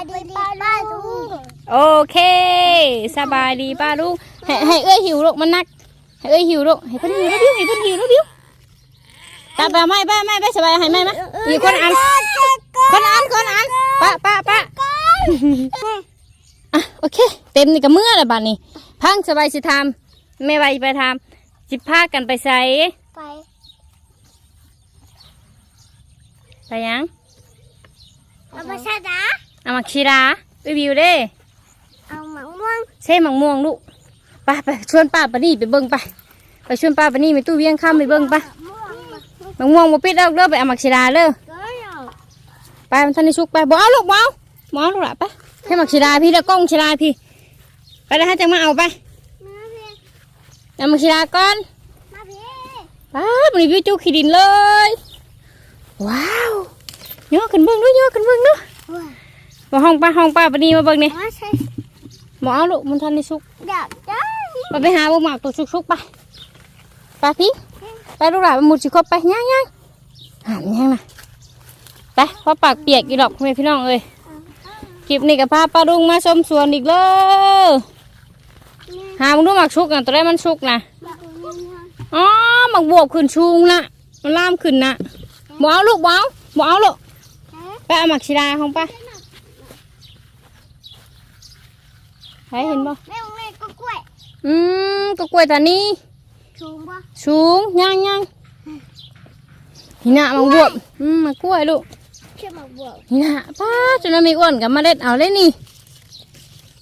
ายดีป้าลุงโอเค สบายดีป้าลูกให้ให้เอ้ยหิวลูกมันนัก ให้เอ้ยหิวลูกให้เพิ่นหิวแล้วบิวให้เพิ่นหิวแล้วบิวตาไปไม่ไปไม่ไปสบายให้ไม่มาอีกคนอัน คนอันคนอันปะปะปะอะโอเค เต็มนี่กับเมื่อแล้วบัดนี้ พังสบายสิทำไม่ไหวไปทำจิพากันไปใส่ไปไปยังเอามาชาดา เอามาคีราไปวิวเด้เอาหมังม่วงเช่หมังม่วงลูกไปไปชวนป้าปานี่ไปเบิ่งไปไปชวนป้าปานี่ไปตู้เวียงข้ามไปเบิ่งไปม่วงหมังม่วงบ่ปิดแล้วเด้อไปเอามาคีราเด้อก็เอาไปมันทันได้ชุกไปบ่เอาลูกบ่เอาบ่เอาลูกหล่ะไปให้มาคีราพี่แล้วกล้องคีราพี่ ไปแล้วให้จังมาเอาไปมาพี่เอามาคีราก่อนมาพี่ป้าบริวิวจูขี้ดินเลย ว้าวย่อขึ้นเบิ่งด้วยย่อขึ้นเบิ่งด้วยว้า มาห้องป้าห้องป้าปานี่มาเบิ่งนี่มาใช่บ่เอาลูกมันทันได้ชุกอยากได้ไปไปหาบ่หมากตัวชุกๆไปไปพี่ไปลูกหลานไปหมุดสิครบไปย่างย่างหามย่างนะไปเพราะปากเปียกอีดอกพ่อแม่พี่น้องเอ้ยคลิปนี้กับพาป้าลุงมาชมสวนอีกเลยหามึงดูหมากชุกนะตัวแรกมันชุกนะอ๋อหมากบวบขึ้นชูงนะมันล่ามขึ้นนะบ่เอาลูกบ่เอาบ่เอาลูกไปเอาหมากชีดาของป้า ใครเห็นบ่แม่แม่ก็กล้วยอืมก็กล้วยตานี้ชูงปะสูงย่างย่างหินะมังบวบอืมมากล้วยลูกเชื่อมาบวกหินะป้าจนไม่อ้วนกับมาเล็ดเอาเลยนี่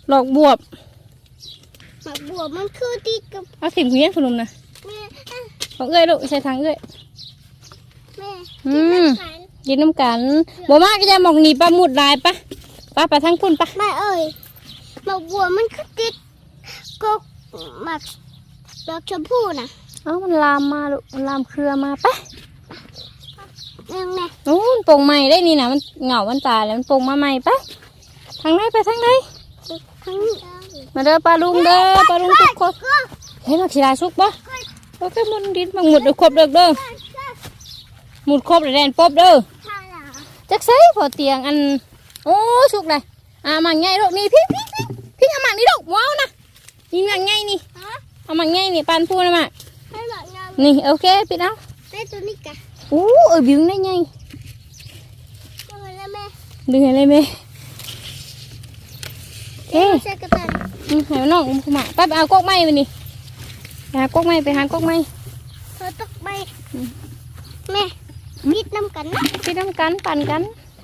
หลอกบวบมาบวกมันคือติดกับเอาถิ่มคุณยังขนมนะแม่อะเอาเอ้ยลูกใส่ถังเอ้ยแม่อืมขันกินน้ำกันบ่มากก็จะมองหนีปลาหมุดลายปะป้าไปทั้งพุ่นปะแม่เอ้ย มาบวกมันคือติดก็หมักดอกชมพู่น่ะเอ้ามันลามมาลูกมันลามเครือมาปะแม่แม่โอ้มันโป่งใหม่ได้นี่นะมันเหงามันตายแล้วมันโป่งมาใหม่ปะทางไหนไปทางไหนทั้งนี้มาเด้อปลาลุงเด้อปลาลุงทุกคนก็เฮ้ยมาขีดาสุกปะโอเคมันดินมันหมุดเด้อครบเด้อเด้อหมุดครบเลยแดนปบเด้อถ้าล่ะจักใส่พอเตียงอันโอ้สุกเลย อ่ามันไงลูกนี่พี่พี่พี่พี่เอามันนี่ลูกว้าวนะนี่มันไงนี่ฮะเอามันไงนี่ปานพูนะมาให้หลังงานนี่โอเคปิดเอาแม่ตั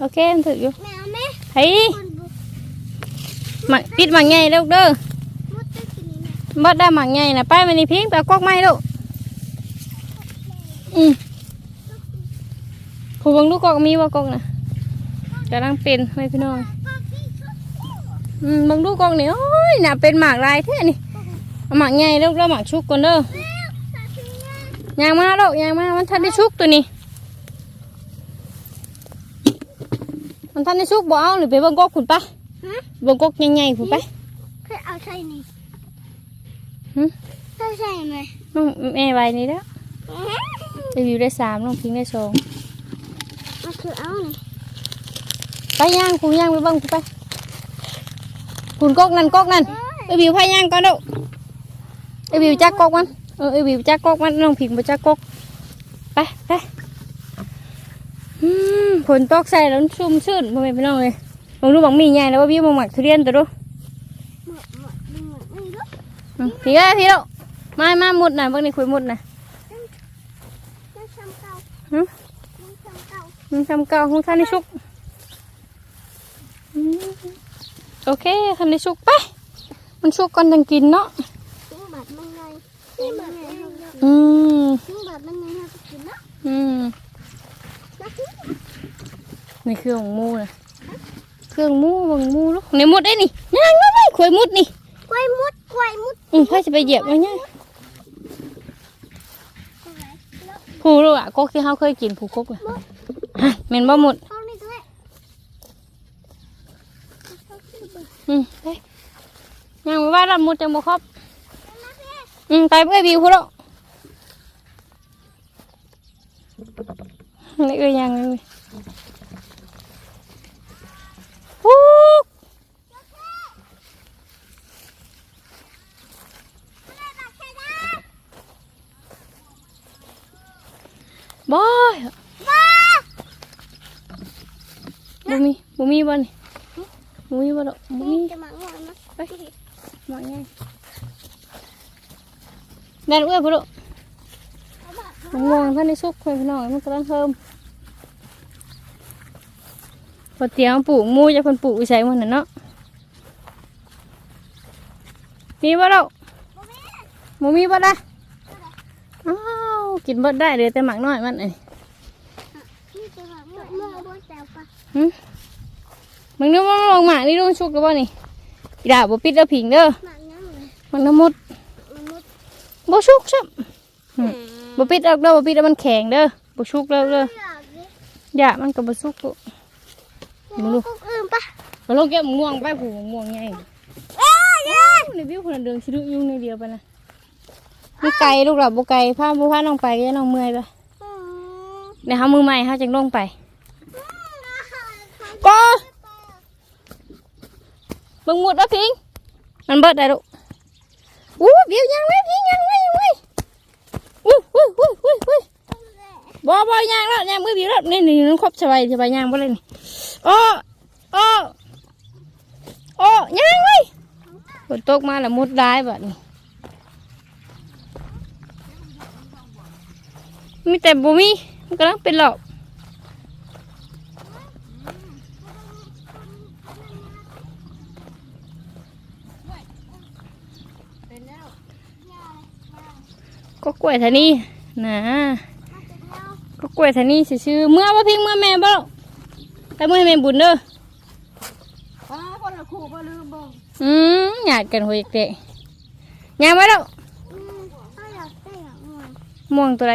โอเคมันถืออยู่แม่เอาแม่เฮ้ยคนบุกหมักปิดหมักใหญ่ลูกเด้อมดได้กินนี่แม่บดได้หมักใหญ่นะไปมันนี่พิงไปเอากอกไม้ลูกอืมผู้เบังลูกกอกมีว่ากอกนะกำลังเป็นไว้พี่น้องอืมเบังลูกกอกนี่โอ้ยน่ะเป็นหมากลายแท้นี่เอาหมากใหญ่ลูกแล้วหมากชุกก่อนเด้อยางมาลูกยางมามันทันได้ชุกตัวนี้ มันทันได้ชุกบ่เอาหรือไปเบิ่งกอกขุนปะฮะเบิ่งกอกใหญ่ๆขุนไปเคยเอาใส่นี่หึเอาใส่ไหมน้องแม่ไว้นี่แล้วจะอยู่ได้สามน้องพิงได้สองมันคือเอานี่ไปย่างคุณย่างไปเบิ่งคุณไปคุณกอกนั่นกอกนั่นไอ้บิวพาย่างก่อนเด้อไอ้บิวจักกอกมันเออไอ้บิวจักกอกมันน้องพิงบ่จักกอกไปไปอืม ฝนตกใส่แล้วชุ่มชื่นพ่อแม่พี่น้องเลยลองดูบังมีใหญ่แล้วว่าพี่บังหมักทุเรียนตัวดูหมดหมดหมดหมดนี่ลูกอืมพี่ก็พี่ล้วมามามุดหน่อยเบางนี่คุยมุดหน่อยจะทำเก่าหึจะทำเก่ามึงทำเก่าของท่านในชุกอืมโอเคคันในชุกไป มันชุกก่อนจังกินเนาะอืมอืม นี่เครื่องของหมูนะเครื่องหมูเบังหมูลูกในมุดได้นี่ย่างมาไหมคุยมุดนี่กล้วยมุดกล้วยมุดอืมพ่อจะไปเหยียบมันเนี่ยผู้รู้อะก็คือเขาเคยกินผู้กกเลยฮะเหม็นบ่หมดเข้านี่ด้วยอืมไปยังไม่ว่าเราหมดจังบ่ครบอืมไปเพื่อบิวพูดแล้วนี่เอ้ยยังเลยฮู้ บอยบ่มีบ่มีบ่นี่บ่มีบ่ดอกบ่มีจะมาง่วงนะไปมาไงแม่นเอ้ยพุ่นลูกมะม่วงท่านในซุกคุยพี่น้องมันกำลังเพิ่มพอเตียงปลูกหมูจะคนปลูกวิสัยมันน่ะเนาะมีบ่เราบ่มีบ่ละอ้าว กินบ่ได้เลยแต่หมักน้อยมันไอ้นี่จะมาง่วงง่วงบนแถวปะมึงนึกว่ามันลงหมากนี่ลุงชุกหรือเปล่านี่อีดาบ่ปิดแล้วผิงเด้อหนังยังเลยมันน้ำมดมันมุดบ่ชุกซ้ำบ่ปิดออกเด้อบ่ปิดแล้วมันแข็งเด้อบ่ชุกเด้อเด้ออยากดิอย่ามันก็บ่สุกลูกมึงลูกอื่นปะบ่ลงแก้มม่วงไปผูม่วงใหญ่เอ้ยเอ้ยในวิวคนละเดืองสิลุอยู่ในเดียวไปนะ มีไก่ลูกหล่ะบ่ไก่พาบ่พาน้องไปก็น้องเมื่อยไปเดี๋ยวเฮามือใหม่เฮาจังลงไปก็เบิ่งหมดแล้วพิง มันเบิดได้ลูกอู้เดี๋ยวยังไว้พิงยังไว้ยังไว้อู้อู้อู้อู้อู้บ่บ่ยังแล้วยังมือเบิวแล้วนี่นี่มันครบสบายสบายยังบ่เลยนี่โอ้โอ้โอ้ยังไว้ฝนตกมาแล้วมุดได้แบัดนี้ มีแต่บ่มีมันกำลังเป็นหลอกก็กล้วยทานี่นะก็กล้วยทานี่ซื่อๆเมื่อว่าพิงเมื่อแม่บ่ลูกแต่เมื่อให้แม่บุญเด้อป้าคนละคู่บ่ลืมบ่อืมหยาดกันหัวเด็กๆยางไว้แล้วอืมถ้าอยากได้อยากง่วงม่วงตัวไหน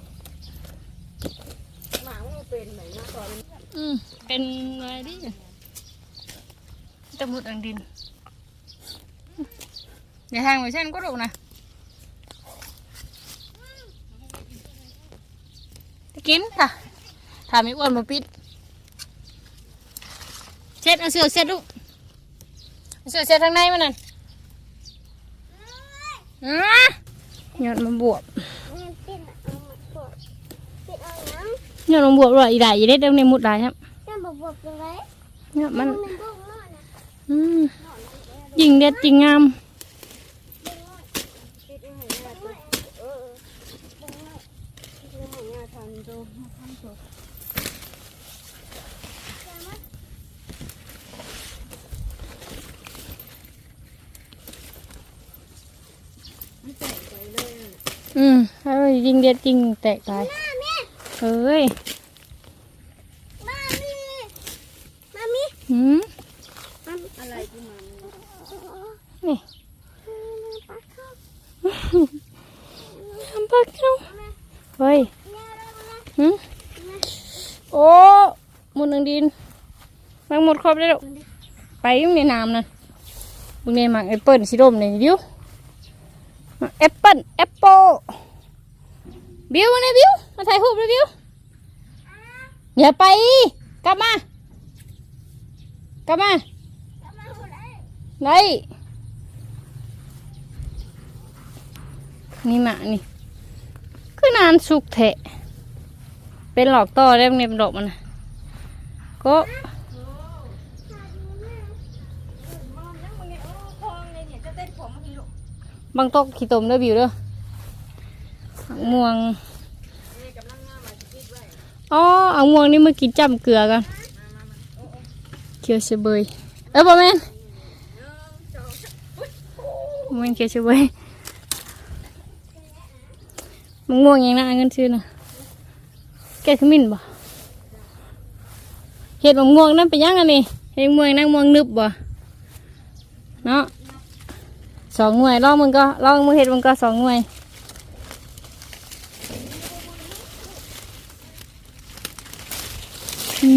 เป็นอะไรดิแต่หมดอังดินอย่าทางไปเช่นก็ดูนะจะกินค่ะถามไม่อ้วนมาปิดเช็ดเอาเสือเช็ดลูกเอาเสือเช็ดทางในมันนั่นอะยอดมันบวบเงินติดอะเอามาปวดติดเอาหยังยอดมันบวบเลยอีได้อีเด็ดเดี๋ยวในมุดได้ครับจะ บอกบอกยังไง ยอดมัน มันเป็นพวกน้อยนะ อืมยิงเด็ดจริงงาม ติดยังไงยาตัวเออติดยังไงยาทันตัวทันตัวไม่แตกไปเลย อืมเอ้ยยิงเด็ดจริงแตกตาย มาแม่ เอ้ย มันหมดครบได้วลูกไปอยุ่งในน้ำนะบุงเนี่ยมักแอปเปิลสิร่มนี่บิวมักแอปเปิลแอปเปิลบิวมาเนี่ยบิวมาถ่ายรูปเลยบิวอย่าไป กลับมากลับมาได้นี่หมานี่ คือนานสุกเถะ เป็นหลอกต่อได้เนี่ยเป็นดอกมันนะก็ บางตกขี้ตมเด้อบิวเด้อม่วงอ๋อเอาม่วงนี่มากินจ้ำเกลือกันเคียวเชเบยเออบ่แม่นบ่แมนเคียวเชเบยมังม่วงยังนะเอาเงินซื้อนะแกขมิ้นบ่เห็ดมังม่วงนั่นเป็นยังไงนี่เห็ดม่วงนั่งม่วงนึบบ่เนาะ สองหน่วยลองมึงก็ลองมึงเห็ดมึงก็สองหน่วย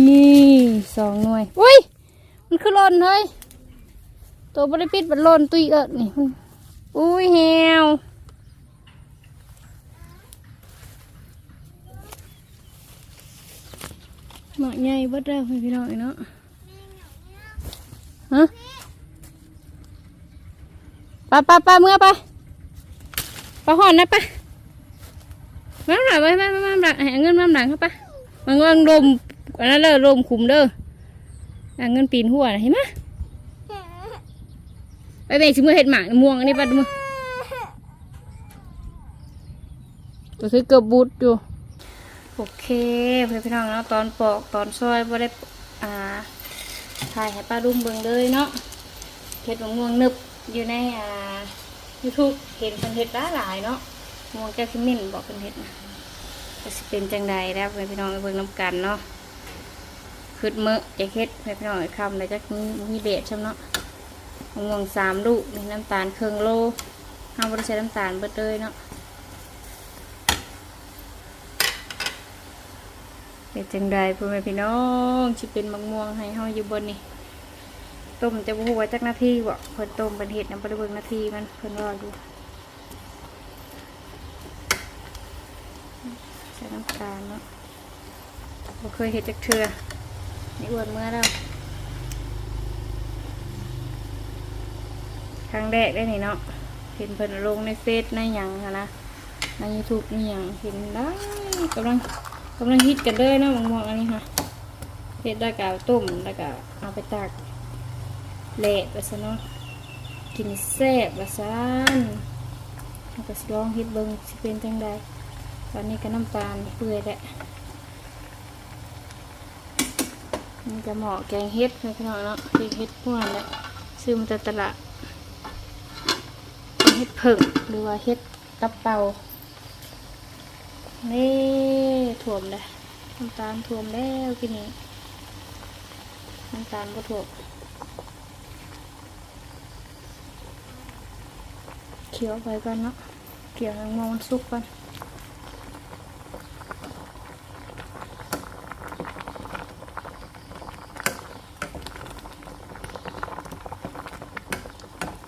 นี่สองหน่วยอุ้ยมันคือหล่นเฮ้ยตัวบริปิดมันหล่นตุยเอิดนี่มันอุ้ยแฮวหมาใหญ่เบิดแล้วพี่น้องเนาะฮะไปไปไปเมื่อไปไปหอนนะไปมาหน่อยไปมามามาหลังห้เงินมาหลังเข้าปมันวางลมอันนั้นเลยลมขุมเด้อเอาเงินปีนหัวเห็นไหมไปเบรกชิมือเห็ดหมากม่วงอันนี้ปัดมือก็คือเกือบบูดอยู่โอเคเพื่อนพี่น้องเนาะตอนปอกตอนซอยบ่ได้อ่าถ่ายให้ป้าดุ้มเบิ่งเลยเนาะเห็ดมะม่วงนึบ อยู่ในอ่ายูทูบเห็นคนเห็ดหลายหลายเนาะมวงแก้วขมิ้นบอกคนเห็ดนะก็สิเป็นจังใดแล้วพี่น้องเบิ่งน้ำกันเนาะคืดเมื่อจะเฮ็ดให้พี่น้องคำแล้วจะมีมีเดชช่ำเนาะม่วงสามลูกมีน้ำตาลเครื่องโลห้ามบริใช้น้ำตาลเบิดเลยเนาะเป็นจังใดพ่อแม่พี่น้องสิเป็นมะม่วงให้เฮาอยู่บนนี่ ต้มจะบ่ฮู้ว่าจักนาทีบ่เพิ่นต้มเป็นเห็ดนำบ่ได้เบิ่งนาทีมันเพิ่นรออยู่ใส่น้ำตาลเนาะบ่เคยเฮ็ดจักเทือนี่อ้วนเมื่อแล้วครั้งแรกได้นี่เนาะเห็นเพิ่นลงในเฟซในหยังนะใน YouTube นี่หยังเห็นได้กำลังกำลังฮิตกันเลยเนาะมะม่วงอันนี้ค่ะเฮ็ดได้ก็เอาต้มแล้วก็เอาไปตาก เละไปซะเนาะกินแซ่บละซานเราก็สิลองเฮ็ดเบิ่งสิเป็นจังใดตอนนี้ก็น้ำตาลเปื่อยแล้วมันจะเหมาะแกงเฮ็ดนะพี่น้องเนาะแกงเฮ็ดพวนแหละซื้อมาจากตลาดเป็นเฮ็ดผึ่งหรือว่าเฮ็ดตับเป่านี่ถ่วมเลยน้ำตาลถ่วมแล้วกินนี้น้ำตาลก็ถ่วม เคี่ยวไปก่อนเนาะเกี่ยวให้มองมันสุกก่อน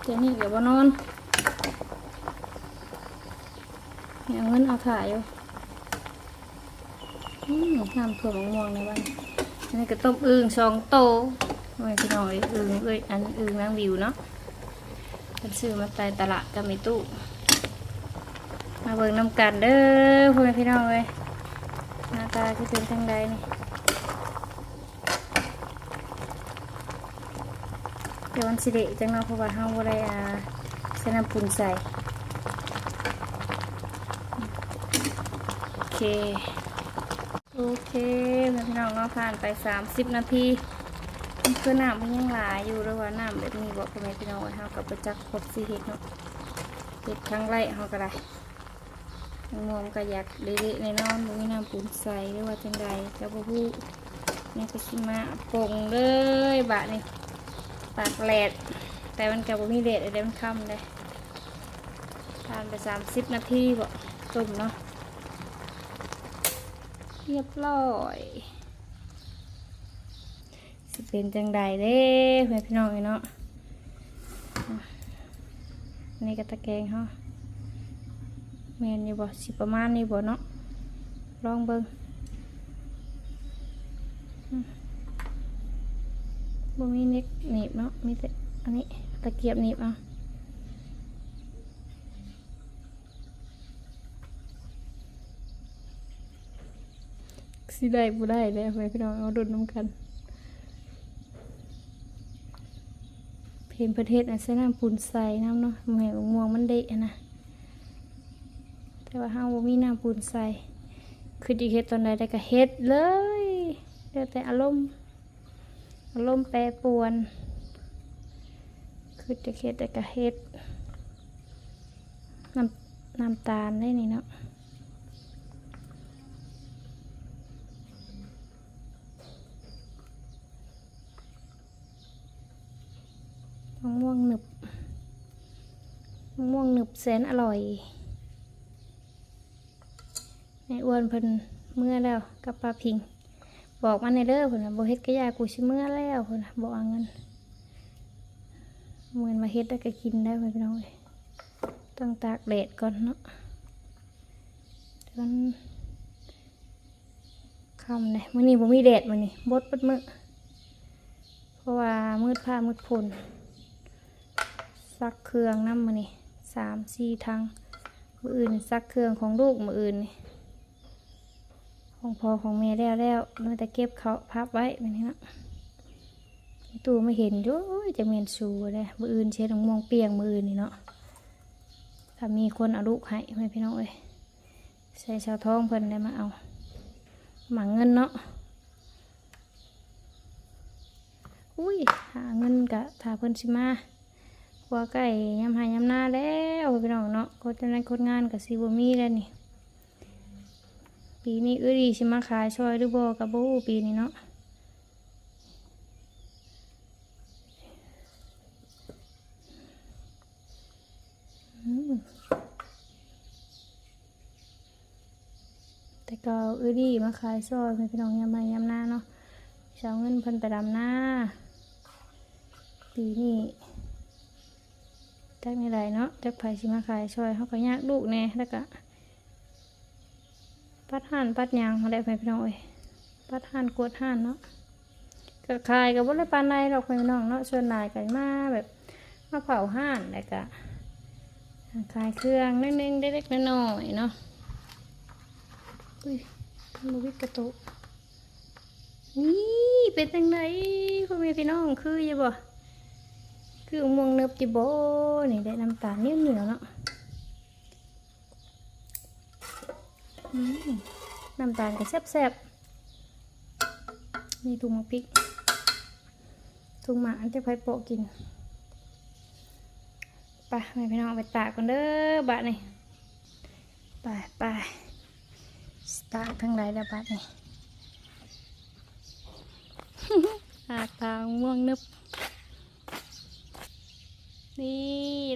เดี๋ยวนี้เดี๋ยวว่านอนเอาเงินเอาถ่ายอยู่อืมน้ำถั่วมะม่วงในบ้านอันนี้ก็ต้มอึ่งสองโตโอ้ยพี่น้อยอึ่งเอ้ยอันอึ่งนางวิวเนาะ ซื้อมาใส่ตลาดกับมีตู้มาเบิ่งน้ำกันเด้อพ่อแม่พี่น้องเลยหน้าตาจะเป็นจังใดนี่เดี๋ยววันสิเดจังเนาะเพราะว่าเฮาบ่ได้อ่าใส่น้ำปูนใส่โอเคโอเคแม่พี่น้องเนาะผ่านไป 30 นาที คือน้ำมันยังหลายอยู่หรือว่าน้ำแบบนี้บอกพ่อแม่พี่น้องว่าเฮากับประจักษ์พบสิเห็ดเนาะเห็ดครั้งแรกเฮาก็ได้งวมก็อยากเละๆในนอนมีน้ำปูนใสหรือว่าจังใดก็บ่ฮู้นี่ก็สิมาปงเลยบะนี่ปากแหลดแต่มันก็บ่มีแดดอะไรมันค่ำเลยผ่านไป30นาทีบ่ต้มเนาะเรียบร้อย เป็นจังใดเด้เพื่อนพี่น้องเนาะอันนี่ก็ตะแกงเฮาแม่นอยู่บ่สิประมาณนี้บ่เนาะลองเบิ่งอืมบ่มีเน็กหนีบเนาะมีแต่อันนี้ตะเกียบหนีบเอาสิได้บ่ได้แล้วไปพี่น้องเอาดุนน้ำกัน เพนประเทศอันใส่น้ำปูนใส่น้ำเนาะแหม่งม่วงมันเดะนะแต่ว่าห้างบ่มีน้ำปูนใส่คือดีเฮ็ดตอนใดได้ก็เฮ็ดเลยเดี๋ยวแต่อารมณ์อารมณ์แปรปรวน คือจะเฮ็ดได้ก็เฮ็ดน้ำน้ำตาลได้นี่เนาะ ม่วงหนึบมะม่วงหนึบแสนอร่อยในอ้วนเพิ่นเมื่อแล้วกับปลาพิง บอกมาในเด้อเพิ่นน่ะบ่เฮ็ดกะยากูสิเมื่อแล้วเพิ่นน่ะบอกเอาเงินเหมือนมาเฮ็ดแล้วก็กินได้ไหมพี่น้องเอ้ยต้องตากแดดก่อนเนาะเดี๋ยวมันค่ำเลยมื้อนี้บ่มีแดดมื้อนี้บดเปิดมื้อเพราะว่ามืดผ้ามืดฝน ซักเครื่องน้ำมื้อนี้สามสี่ทางมืออื่นซักเครื่องของลูกมืออื่นนี่ของพ่อของแม่แล้วแล้วเราแต่เก็บเขาพับไว้แบบนี้นะตู้ไม่เห็นอยุ่ยจะเมียนสูเลยมืออื่นเช็ดของมองเปียงมืออื่นนี่เนาะถ้ามีคนเอาลูกให้ไม่พี่น้องเอ้ยใส่ชาวท้องเพิ่นได้มาเอาหมังเงินเนาะอุ้ยหาเงินกะถ้าเพิ่นสิมา ว่าไก่ยำหายำหน้าแล้วพี่น้องเนาะโคนจะนั้นคนงานกับซีบมีแล้วนี่ ปีนี้เอื้อดีชิมาขายช่วยหรือบ่กับบูปีนี้เนาะแต่ก็เอื้อดีมาขายช่วยพี่น้องยามมายามหน้าเนาะช้าเงินพิ่นไปดำหน้าปีนี้ จักไม่ได้เนาะจักไผสิมาขายช่วยเขาก็ยากลูกแน่แล้วก็ปัดห่านปัดยางเขาได้ไปพี่น้องเอ้ยปัดห่านกวดห่านเนาะก็ขายกับว่าได้ปานใดหรอกพี่น้องเนาะส่วนหลายกันมาแบบมาเผาห่านแล้วก็ขายเครื่องนิดนึงเล็กๆน้อยๆเนาะอุ้ยมวิกระตุนี่เป็นจังไดพ่อแม่พี่น้องคืออยังบ่ คือม่วงเนิบจิโบนี่ได้น้ำตาลเหนียวๆเนาะน้ำตาลก็แซ่บๆนี่ถุงมะพริกถุงหมาอันจะไปโปะกินไปให้พี่น้องไปตากกันเด้อบาทนี่ไปไปสตาร์ทั้งหลายแล้วบาทนี่หากทางม่วงนึบ นี่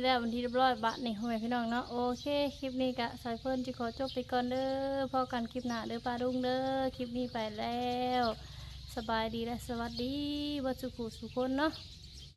แล้ววันที่เรียบร้อยบะนี่ห่วยพี่น้องเนาะโอเคคลิปนี้กะสายเพิ่นจะขอจบไปก่อนเด้อพอกันคลิปหน้าเด้อปาดุงเด้อคลิปนี้ไปแล้ว สบายดีและสวัสดีวัสุขุสุคนเนาะ